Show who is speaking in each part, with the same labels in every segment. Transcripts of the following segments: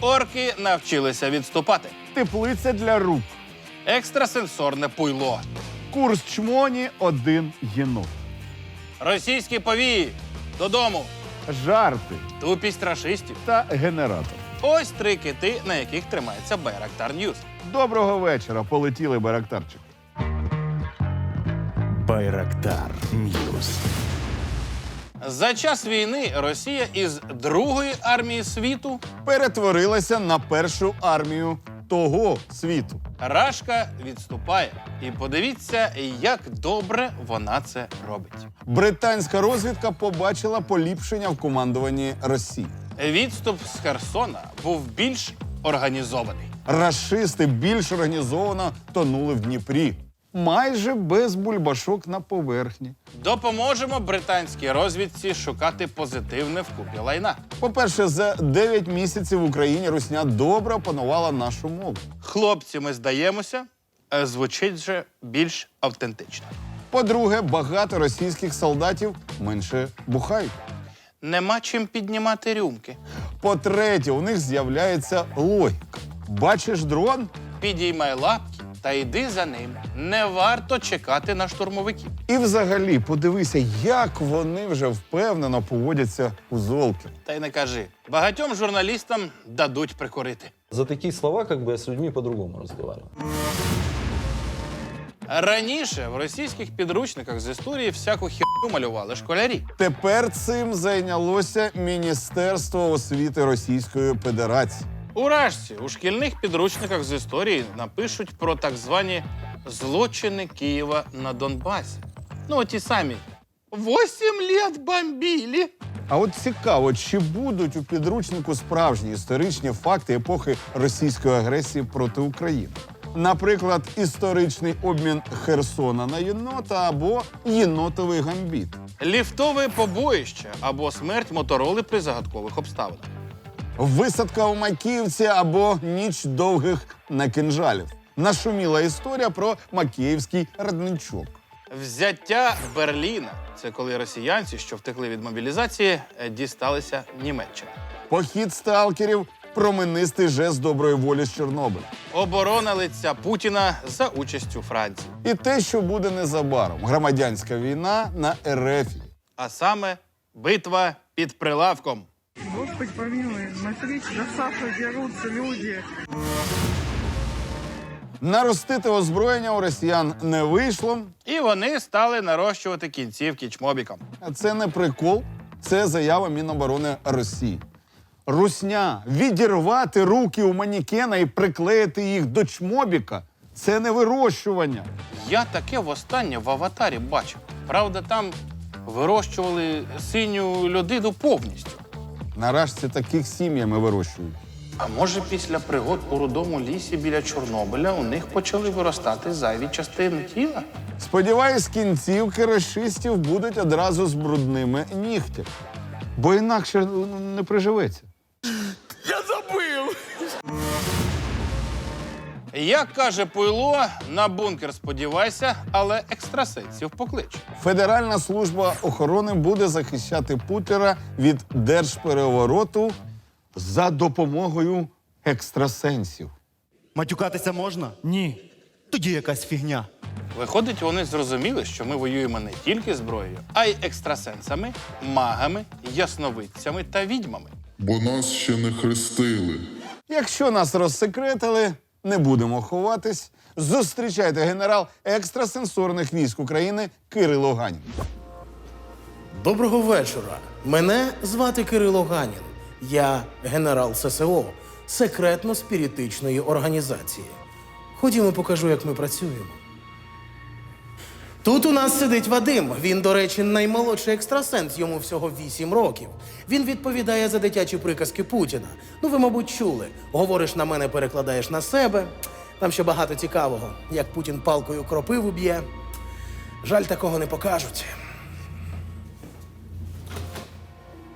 Speaker 1: Орки навчилися відступати.
Speaker 2: Теплиця для рук.
Speaker 1: Екстрасенсорне пуйло.
Speaker 2: Курс чмоні один єнот.
Speaker 1: Російські повії. Додому.
Speaker 2: Жарти
Speaker 1: Тупість рашистів.
Speaker 2: та генератор.
Speaker 1: Ось три кити, на яких тримається Байрактар Ньюс.
Speaker 2: Доброго вечора. Полетіли Байрактарчик.
Speaker 3: Байрактар Ньюс.
Speaker 1: За час війни Росія із другої армії світу
Speaker 2: Перетворилася на першу армію того світу.
Speaker 1: Рашка відступає. І подивіться, як добре вона це робить.
Speaker 2: Британська розвідка побачила поліпшення в командуванні Росії.
Speaker 1: Відступ з Херсона був більш організований.
Speaker 2: Рашисти більш організовано тонули в Дніпрі. Майже без бульбашок на поверхні.
Speaker 1: Допоможемо британській розвідці шукати позитивне в купі лайна.
Speaker 2: По-перше, за 9 місяців в Україні Русня добре опанувала нашу мову.
Speaker 1: Хлопці, ми здаємося, е, звучить вже більш автентично.
Speaker 2: По-друге, багато російських солдатів менше бухають.
Speaker 1: Нема чим піднімати рюмки.
Speaker 2: По-третє, у них з'являється логіка. Бачиш дрон
Speaker 1: Підіймай лапки та йди за ним. Не варто чекати на штурмовиків.
Speaker 2: і взагалі подивися, як вони вже впевнено поводяться у золки.
Speaker 1: Та й не кажи. Багатьом журналістам дадуть прикурити.
Speaker 4: За такие слова как бы я с людьми по-другому разговариваю.
Speaker 1: Раніше в російських підручниках з історії всяку херню малювали школярі.
Speaker 2: Тепер цим зайнялося Міністерство освіти Російської Федерації.
Speaker 1: У Рашці у шкільних підручниках з історії напишуть про так звані злочини Києва на Донбасі. Ну, ті самі. Восім літ бомбілі.
Speaker 2: А от цікаво, чи будуть у підручнику справжні історичні факти епохи російської агресії проти України? Наприклад, історичний обмін Херсона на єнота або єнотовий гамбіт.
Speaker 1: Ліфтове побоїще або смерть мотороли при загадкових обставинах.
Speaker 2: Висадка у Макіївці або ніч довгих накинжалів. Нашуміла історія про Макіївський родничок.
Speaker 1: Взяття Берліна це коли росіянці, що втекли від мобілізації, е, дісталися Німеччини.
Speaker 2: Похід сталкерів променистий жест доброї волі з Чорнобиля.
Speaker 1: Оборона лиця Путіна за участю Франції.
Speaker 2: І те, що буде незабаром громадянська війна на РФі.
Speaker 1: А саме битва під прилавком.
Speaker 5: Господь помилуй, смотрите, за Сашу дерутся люди.
Speaker 2: Наростити озброєння у росіян не вийшло.
Speaker 1: І вони стали нарощувати кінцівки чмобіком.
Speaker 2: А Це не прикол, це заява Міноборони Росії. Русня відірвати руки у манікена і приклеїти їх до чмобіка це не вирощування.
Speaker 1: Я таке востаннє в аватарі бачив. Правда, там вирощували синю людину повністю.
Speaker 2: Нарешті таких сім'ями вирощують.
Speaker 1: А може, після пригод у рудому лісі біля Чорнобиля у них почали виростати зайві частини тіла?
Speaker 2: Сподіваюсь, кінцівки расистів будуть одразу з брудними нігтями. Бо інакше ну, не приживеться.
Speaker 1: Як каже Пуйло, на бункер сподівайся, але екстрасенсів поклич.
Speaker 2: Федеральна служба охорони буде захищати Путера від держперевороту за допомогою екстрасенсів.
Speaker 6: Матюкатися можна? Ні. Тоді якась фігня.
Speaker 1: Виходить, вони зрозуміли, що ми воюємо не тільки зброєю, а й екстрасенсами, магами, ясновидцями та відьмами.
Speaker 7: бо нас ще не хрестили.
Speaker 2: Якщо нас розсекретили, не будемо ховатись. Зустрічайте генерал екстрасенсорних військ України Кирило Ганін.
Speaker 8: Доброго вечора. Мене звати Кирило Ганін. Я генерал ССО секретно-спіритичної організації. Ходімо, покажу, як ми працюємо. Тут у нас сидить Вадим. Він, до речі, наймолодший екстрасенс, йому всього 8 років. Він відповідає за дитячі приказки Путіна. Ну, ви, мабуть, чули. Говориш на мене, перекладаєш на себе. Там ще багато цікавого, як Путін палкою кропиву б'є. Жаль, такого не покажуть.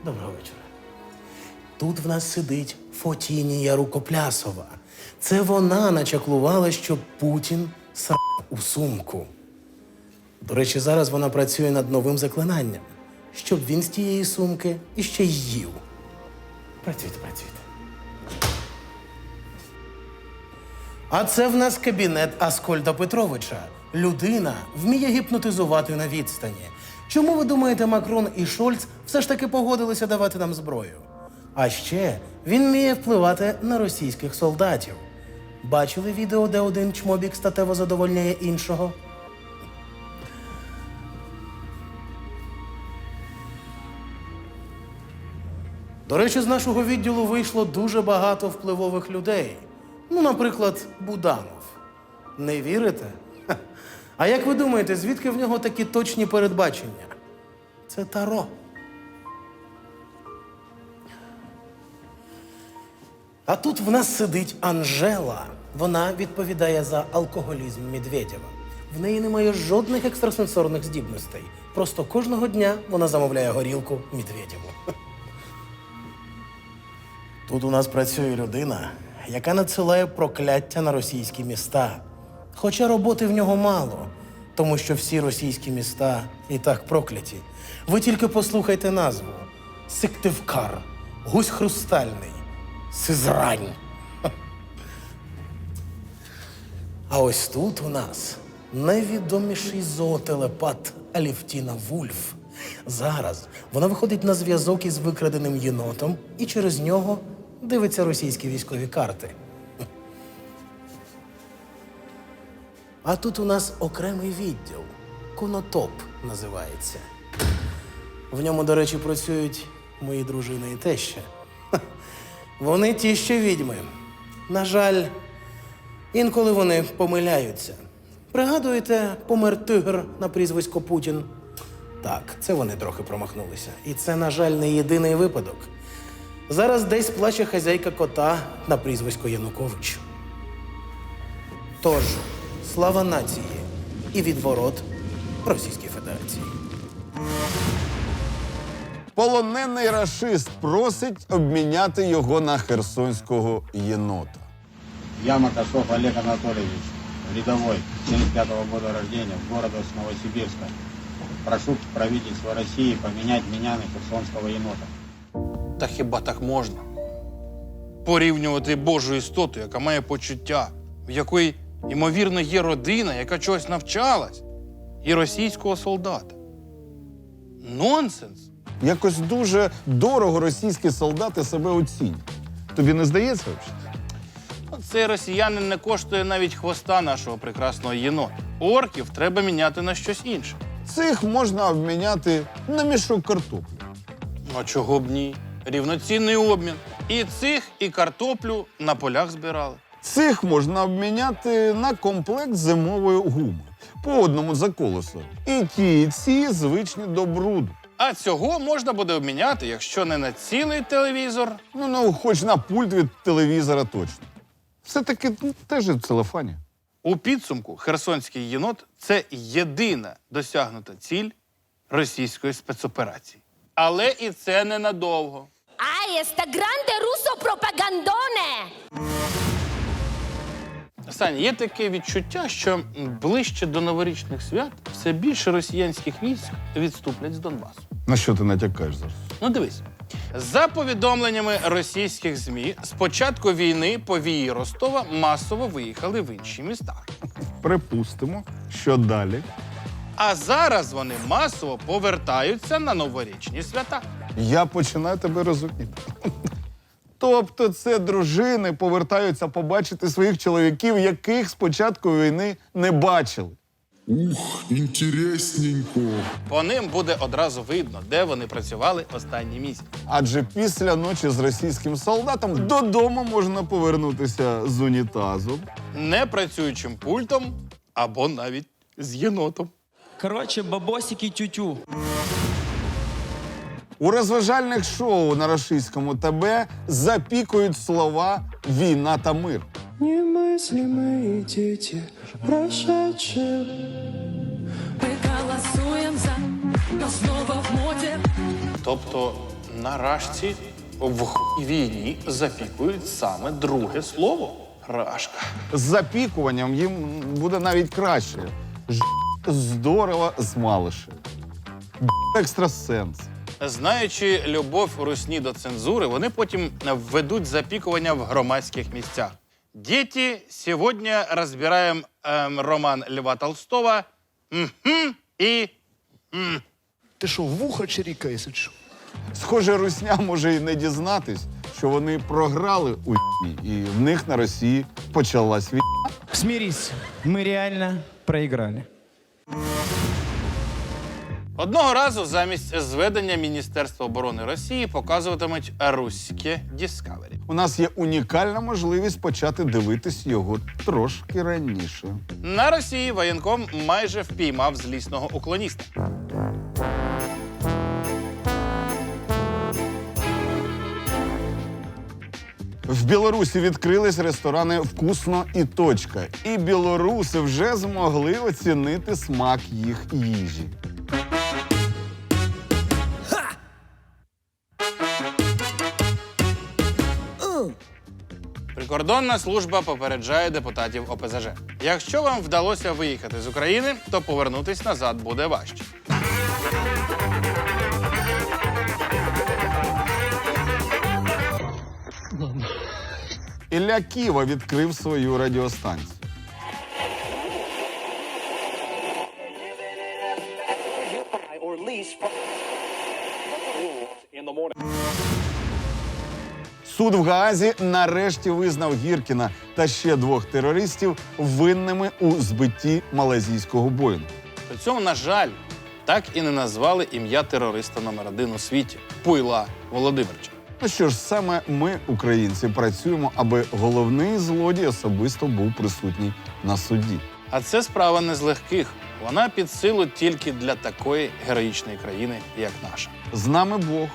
Speaker 8: Доброго вечора. Тут в нас сидить Фотінія Рукоплясова. Це вона начаклувала, що Путін срав у сумку. До речі, зараз вона працює над новим заклинанням, щоб він з тієї сумки іще й їв. Працюйте, працюйте. А це в нас кабінет Аскольда Петровича. Людина вміє гіпнотизувати на відстані. Чому ви думаєте, Макрон і Шольц все ж таки погодилися давати нам зброю? А ще він вміє впливати на російських солдатів. Бачили відео, де один чмобік статево задовольняє іншого? До речі, з нашого відділу вийшло дуже багато впливових людей. Ну, наприклад, Буданов. Не вірите? А як ви думаєте, звідки в нього такі точні передбачення? Це Таро. А тут в нас сидить Анжела. Вона відповідає за алкоголізм Медведєва. В неї немає жодних екстрасенсорних здібностей. Просто кожного дня вона замовляє горілку Медведєву. Тут у нас працює людина, яка надсилає прокляття на російські міста. Хоча роботи в нього мало, тому що всі російські міста і так прокляті. Ви тільки послухайте назву: Сиктивкар, Гусь Хрустальний, Сизрань. А ось тут у нас найвідоміший зоотелепат Алівтіна Вульф. Зараз вона виходить на зв'язок із викраденим єнотом і через нього дивиться російські військові карти. А тут у нас окремий відділ. Конотоп називається. В ньому, до речі, працюють мої дружина і теща. Вони ті ще відьми. На жаль, інколи вони помиляються. Пригадуєте, помер тигр на прізвисько Путін? Так, це вони трохи промахнулися. І це, на жаль, не єдиний випадок. Зараз десь плаче хазяйка кота на прізвисько Янукович. Тож, слава нації і відворот Російській Федерації.
Speaker 2: Полонений рашист просить обміняти його на херсонського єнота.
Speaker 9: Я Макашов Олег Анатольевич, рядовой, 75 года рождения, города Новосибирска. Прошу правительство России поменять меня на херсонского енота.
Speaker 1: Та хіба так можна? Порівнювати Божу істоту, яка має почуття, в якої, ймовірно, є родина, яка чогось навчалась, і російського солдата. Нонсенс.
Speaker 2: Якось дуже дорого російські солдати себе оцінюють. Тобі не здається взагалі?
Speaker 1: Ну, Цей росіянин не коштує навіть хвоста нашого прекрасного єнота. Орків треба міняти на щось інше.
Speaker 2: Цих можна обміняти на мішок картоплі.
Speaker 1: А чого б ні? Рівноцінний обмін. І цих, і картоплю на полях збирали.
Speaker 2: Цих можна обміняти на комплект зимової гуми по одному за колесо. І ті, і ці звичні до бруду.
Speaker 1: А цього можна буде обміняти, якщо не на цілий телевізор,
Speaker 2: Ну, ну, хоч на пульт від телевізора точно. Все-таки ну, теж в целофані.
Speaker 1: У підсумку Херсонський єнот це єдина досягнута ціль російської спецоперації. Але і це ненадовго.
Speaker 10: ¡Ay, está grande ruso propagandone!
Speaker 1: Саня, є таке відчуття, що ближче до новорічних свят все більше росіянських військ відступлять з Донбасу.
Speaker 2: На що ти натякаєш зараз?
Speaker 1: Ну дивись. За повідомленнями російських ЗМІ, з початку війни повії Ростова масово виїхали в інші міста.
Speaker 2: Припустимо, що далі.
Speaker 1: А зараз вони масово повертаються на новорічні свята.
Speaker 2: Я починаю тебе розуміти. Тобто це дружини повертаються побачити своїх чоловіків, яких з початку війни не бачили.
Speaker 7: Ух, інтересненько.
Speaker 1: По ним буде одразу видно, де вони працювали останній місяць.
Speaker 2: Адже після ночі з російським солдатом додому можна повернутися з унітазом.
Speaker 1: непрацюючим пультом або навіть з єнотом.
Speaker 11: Короче, бабосики тютю.
Speaker 2: У розважальних шоу на російському ТБ запікують слова війна та мир.
Speaker 11: Немыслимые дети, прошедшие.
Speaker 10: Мы голосуем за, но снова в моде.
Speaker 1: Тобто на рашці в хуй війні запікують саме друге слово рашка.
Speaker 2: З запікуванням їм буде навіть краще. Ж здорово з малишем. Екстрасенс.
Speaker 1: Знаючи любов русні до цензури, вони потім введуть запікування в громадських місцях. Дети, сегодня разбираем эм, роман Льва Толстого «Мгм» и
Speaker 6: Ти що, вуха чирікаєш? чи що?
Speaker 2: Схоже, Русня може і не дізнатись, що вони програли у і в них на Росії почалась війна.
Speaker 12: Смирись, мы реально проиграли.
Speaker 1: Одного разу замість зведення Міністерства оборони Росії показуватимуть руське Діскавері.
Speaker 2: У нас є унікальна можливість почати дивитись його трошки раніше.
Speaker 1: На Росії воєнком майже впіймав злісного уклоніста.
Speaker 2: В Білорусі відкрились ресторани Вкусно і точка. І білоруси вже змогли оцінити смак їх їжі.
Speaker 1: Прикордонна служба попереджає депутатів ОПЗЖ. Якщо вам вдалося виїхати з України, то повернутись назад буде важче.
Speaker 2: Ілля Ківа відкрив свою радіостанцію. Суд в Гаазі нарешті визнав Гіркіна та ще двох терористів винними у збитті малазійського Боїнгу.
Speaker 1: При цьому, на жаль, так і не назвали ім'я терориста номер один у світі Пуйла Володимирча.
Speaker 2: Ну що ж, саме ми, українці, працюємо, аби головний злодій особисто був присутній на суді.
Speaker 1: А це справа не з легких. Вона під силу тільки для такої героїчної країни, як наша.
Speaker 2: З нами Бог,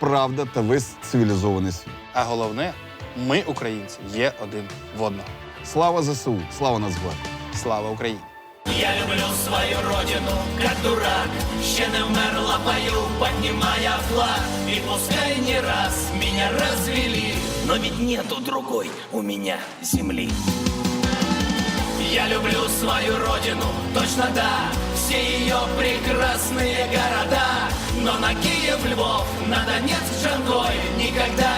Speaker 2: правда та весь цивілізований світ.
Speaker 1: А головне, ми, українці, є один в одному.
Speaker 2: Слава ЗСУ, слава Нацгвардії!
Speaker 1: Слава Україні!
Speaker 10: Я люблю свою родину, как дурак. Ще не вмерла бою, поднимая флаг. И пускай не раз меня развели Но ведь нету другой у меня земли. Я люблю свою родину, точно да. Все ее прекрасные города. Но на Киев, Львов, на Донецк, Джангой Никогда